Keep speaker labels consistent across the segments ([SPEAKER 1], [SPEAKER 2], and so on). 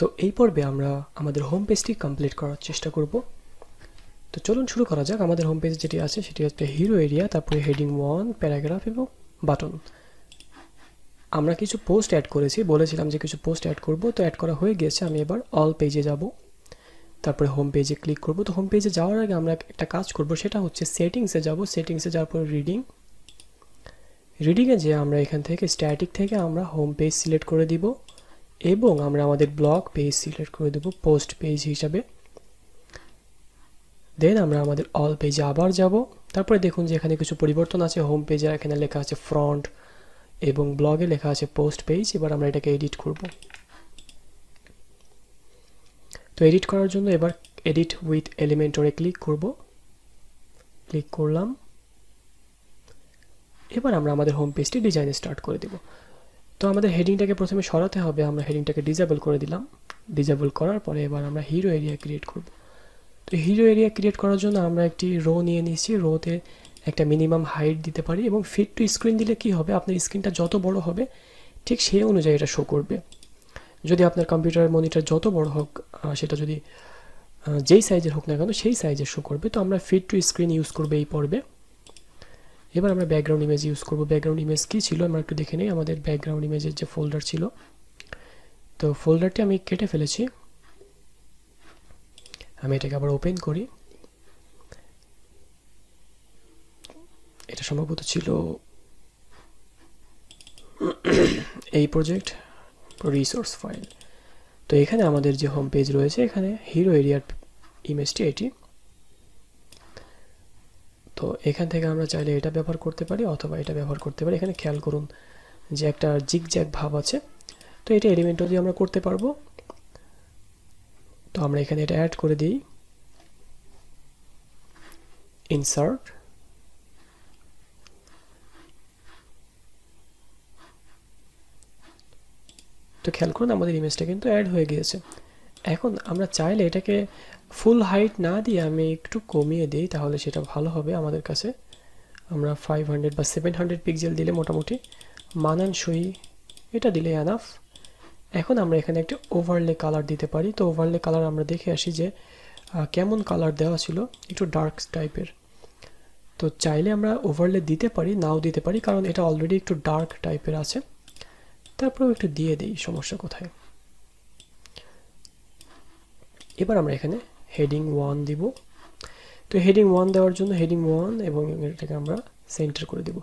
[SPEAKER 1] তো এই পর্বে আমরা আমাদের হোম পেজটি কমপ্লিট করার চেষ্টা করব। তো চলুন শুরু করা যাক। আমাদের হোম পেজ যেটি আছে, সেটি হচ্ছে হিরো এরিয়া তারপরে হেডিং ওয়ান প্যারাগ্রাফ এবং বাটন আমরা কিছু পোস্ট অ্যাড করেছি, বলেছিলাম যে কিছু পোস্ট অ্যাড করব। তো অ্যাড করা হয়ে গিয়েছে, আমি এবার অল পেজে যাব। তারপরে হোম পেজে ক্লিক করব। তো হোম পেজে যাওয়ার আগে আমরা একটা কাজ করব, সেটা হচ্ছে সেটিংসে যাব। সেটিংসে যাওয়ার পর রিডিং রিডিংয়ে যে আমরা এখান থেকে স্ট্যাটিক থেকে আমরা হোম পেজ সিলেক্ট করে দিব। এবং আমরা আমাদের ব্লগ পেজ সিলেক্ট করে দেব পোস্ট পেজ হিসাবে। দেন আমরা আমাদের অল পেজে আবার যাব। তারপরে দেখুন যে এখানে কিছু পরিবর্তন আছে হোম পেজে এখানে লেখা আছে ফ্রন্ট এবং ব্লগে লেখা আছে পোস্ট পেজ এবার আমরা এটাকে এডিট করব। তো এডিট করার জন্য এবার এডিট উইথ এলিমেন্টরে ক্লিক করব। ক্লিক করলাম। এবার আমরা আমাদের হোম পেজটি ডিজাইন স্টার্ট করে দেব। তো আমাদের হেডিংটাকে প্রথমে সরাতে হবে, আমরা হেডিংটাকে ডিজেবল করে দিলাম। ডিজেবল করার পরে এবার আমরা হিরো এরিয়া ক্রিয়েট করব। তো হিরো এরিয়া ক্রিয়েট করার জন্য আমরা একটি রো নিয়ে নিচ্ছি রোতে একটা মিনিমাম হাইট দিতে পারি এবং ফিট টু স্ক্রিন দিলে কি হবে? আপনার স্ক্রিনটা যত বড় হবে, ঠিক সেই অনুযায়ী এটা শো করবে। যদি আপনার কম্পিউটারের মনিটর যত বড় হোক সেটা যদি যেই সাইজের হোক না কেন, সেই সাইজের শো করবে। তো আমরা ফিট টু স্ক্রিন ইউজ করবে এই পর্বে। এবার আমরা ব্যাকগ্রাউন্ড ইমেজ ইউজ করব। ব্যাকগ্রাউন্ড ইমেজ কী ছিল? আমরা একটু দেখে নিই। আমাদের ব্যাকগ্রাউন্ড ইমেজের যে ফোল্ডার ছিল, তো ফোল্ডারটি আমি কেটে ফেলেছি। আমি এটাকে আবার ওপেন করি। এটা সম্ভবত ছিল এই প্রজেক্ট রিসোর্স ফাইল তো এখানে আমাদের যে হোম পেজ রয়েছে, এখানে হিরো এরিয়ার ইমেজটি এটি। তো এখান থেকে আমরা চাইলে এটা ব্যবহার করতে পারি অথবা এটা ব্যবহার করতে পারি। এখানে খেয়াল করুন যে একটা জিগ জ্যাগ ভাব আছে। তো এটা এলিমেন্টও দিয়ে আমরা করতে পারব। তো আমরা এখানে এটা অ্যাড করে দিই। ইনসার্ট তো খেয়াল করুন আমাদের ইমেজটা কিন্তু অ্যাড হয়ে গিয়েছে। এখন আমরা চাইলে এটাকে ফুল হাইট না দিয়ে আমি একটু কমিয়ে দিই, তাহলে সেটা ভালো হবে আমাদের কাছে। আমরা ফাইভ হান্ড্রেড বা সেভেন হান্ড্রেড পিক্সেল দিলে মোটামুটি মানানসই এটা দিলে অ্যানাফ এখন আমরা এখানে একটা ওভারলে কালার দিতে পারি। তো ওভারলে কালার আমরা দেখে আসি যে কেমন কালার দেওয়া ছিল, একটু ডার্ক টাইপের তো চাইলে আমরা ওভারলে দিতে পারি, নাও দিতে পারি, কারণ এটা অলরেডি একটু ডার্ক টাইপের আছে। তারপরেও একটু দিয়ে দিই, সমস্যা কোথায়? এবার আমরা এখানে হেডিং ওয়ান দিব। তো হেডিং ওয়ান দেওয়ার জন্য হেডিং ওয়ান এবং এটাকে আমরা সেন্টার করে দিব।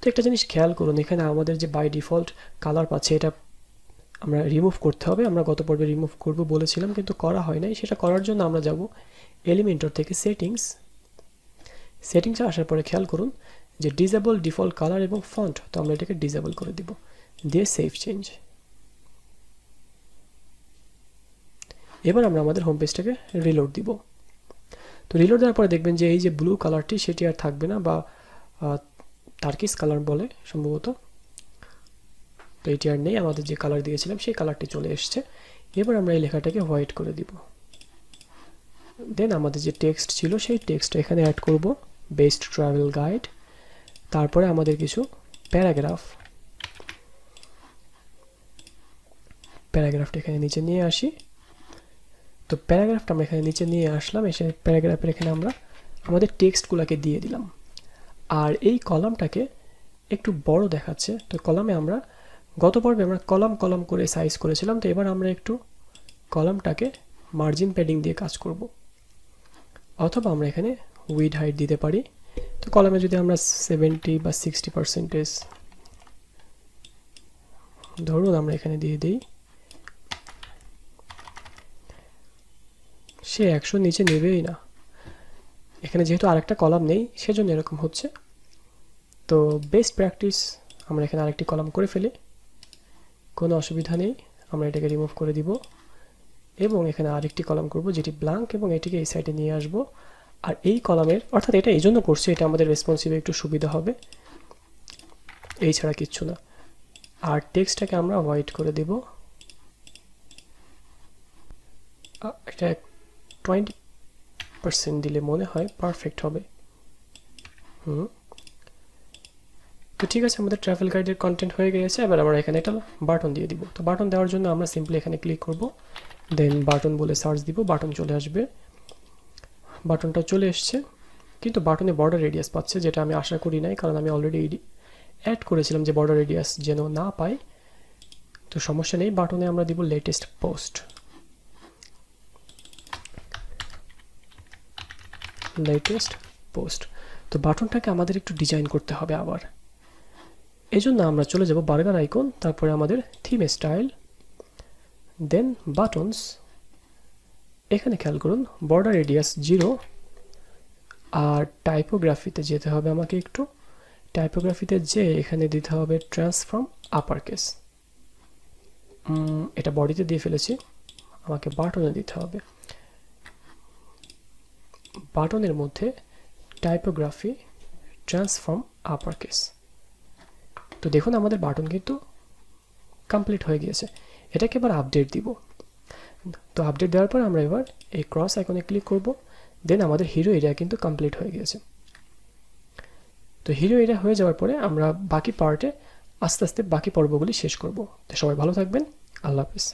[SPEAKER 1] তো একটা জিনিস খেয়াল করুন, এখানে আমাদের যে বাই ডিফল্ট কালার পাচ্ছে, এটা আমরা রিমুভ করতে হবে। আমরা গত পর্বে রিমুভ করব বলেছিলাম, কিন্তু করা হয় নাই। সেটা করার জন্য আমরা যাব এলিমেন্টর থেকে সেটিংস সেটিংসে আসার পরে খেয়াল করুন যে ডিজেবল ডিফল্ট কালার এবং ফন্ট তো আমরা এটাকে ডিজেবল করে দিব। দিয়ে সেভ চেঞ্জ এবার আমরা আমাদের হোম পেজটাকে রিলোড দিব। তো রিলোড দেওয়ার পরে দেখবেন যে এই যে ব্লু কালারটি সেটি আর থাকবে না বা টার্কিস কালার বলে সম্ভবত। তো এটি আর নেই, আমাদের যে কালার দিয়েছিলাম সেই কালারটি চলে এসছে। এবার আমরা এই লেখাটাকে হোয়াইট করে দিব। দেন আমাদের যে টেক্সট ছিল সেই টেক্সট এখানে অ্যাড করব বেস্ট ট্রাভেল গাইড তারপরে আমাদের কিছু প্যারাগ্রাফ প্যারাগ্রাফটা এখানে নিচে নিয়ে আসি। তো প্যারাগ্রাফটা আমরা এখানে নিচে নিয়ে আসলাম, এসে প্যারাগ্রাফের এখানে আমরা আমাদের টেক্সটগুলোকে দিয়ে দিলাম। আর এই কলামটাকে একটু বড় দেখাচ্ছে। তো কলামে আমরা গত পর্বে আমরা কলাম কলাম করে সাইজ করেছিলাম, তো এবার আমরা একটু কলামটাকে মার্জিন প্যাডিং দিয়ে কাজ করব। অথবা আমরা এখানে উইড হাইট দিতে পারি। তো কলামে যদি আমরা সেভেন্টি বা সিক্সটি পার্সেন্টেজ ধরুন আমরা এখানে দিয়ে দিই সে একশো নিচে নেবেই না। এখানে যেহেতু আরেকটা কলাম নেই, সেজন্য এরকম হচ্ছে। তো বেস্ট প্র্যাকটিস আমরা এখানে আরেকটি কলাম করে ফেলি। কোনো অসুবিধা নেই, আমরা এটাকে রিমুভ করে দিব। এবং এখানে আরেকটি কলাম করব, যেটি ব্ল্যাঙ্ক এবং এটিকে এই সাইডে নিয়ে আসব। আর এই কলামের অর্থাৎ এটা এই জন্য করছি, এটা আমাদের রেসপন্সিভ একটু সুবিধা হবে। এই ছাড়া কিচ্ছু না। আর টেক্সটটাকে আমরা হোয়াইট করে দেব। এটা টোয়েন্টি পার্সেন্ট দিলে মনে হয় পারফেক্ট হবে। হুম। তো ঠিক আছে, আমাদের ট্রাভেল গাইডের কন্টেন্ট হয়ে গিয়েছে, এবার আমরা এখানে একটা বাটন দিয়ে দিব। তো বাটন দেওয়ার জন্য আমরা সিম্পলি এখানে ক্লিক করব দেন বাটন বলে সার্চ দিব বাটন চলে আসবে। বাটনটা চলে এসছে, কিন্তু বাটনে বর্ডার রেডিয়াস পাচ্ছে, যেটা আমি আশা করি নাই, কারণ আমি অলরেডি অ্যাড করেছিলাম যে বর্ডার রেডিয়াস যেন না পাই তো সমস্যা নেই বাটনে আমরা দিব লেটেস্ট পোস্ট লেটেস্ট পোস্ট তো বাটনটাকে আমাদের একটু ডিজাইন করতে হবে আবার। এই জন্য আমরা চলে যাব বার্গার আইকন তারপরে আমাদের থিম স্টাইল দেন বাটনস এখানে খেয়াল করুন বর্ডার রেডিয়াস জিরো আর টাইপোগ্রাফিতে যেতে হবে আমাকে একটু। টাইপোগ্রাফিতে যে এখানে দিতে হবে ট্রান্সফর্ম আপার কেস এটা বডিতে দিয়ে ফেলেছি, আমাকে বাটনে দিতে হবে। বাটনের মধ্যে টাইপোগ্রাফি ট্রান্সফর্ম আপার কেস তো দেখুন আমাদের বাটন কিন্তু কমপ্লিট হয়ে গিয়েছে। এটাকে এবার আপডেট দিব। তো আপডেট দেওয়ার পর আমরা এবার এই ক্রস আইকনে ক্লিক করব। দেন আমাদের হিরো এরিয়া কিন্তু কমপ্লিট হয়ে গিয়েছে। তো হিরো এরিয়া হয়ে যাওয়ার পরে আমরা বাকি পার্টে আস্তে আস্তে বাকি পর্বগুলি শেষ করব। তো সবাই ভালো থাকবেন। আল্লাহ হাফিজ।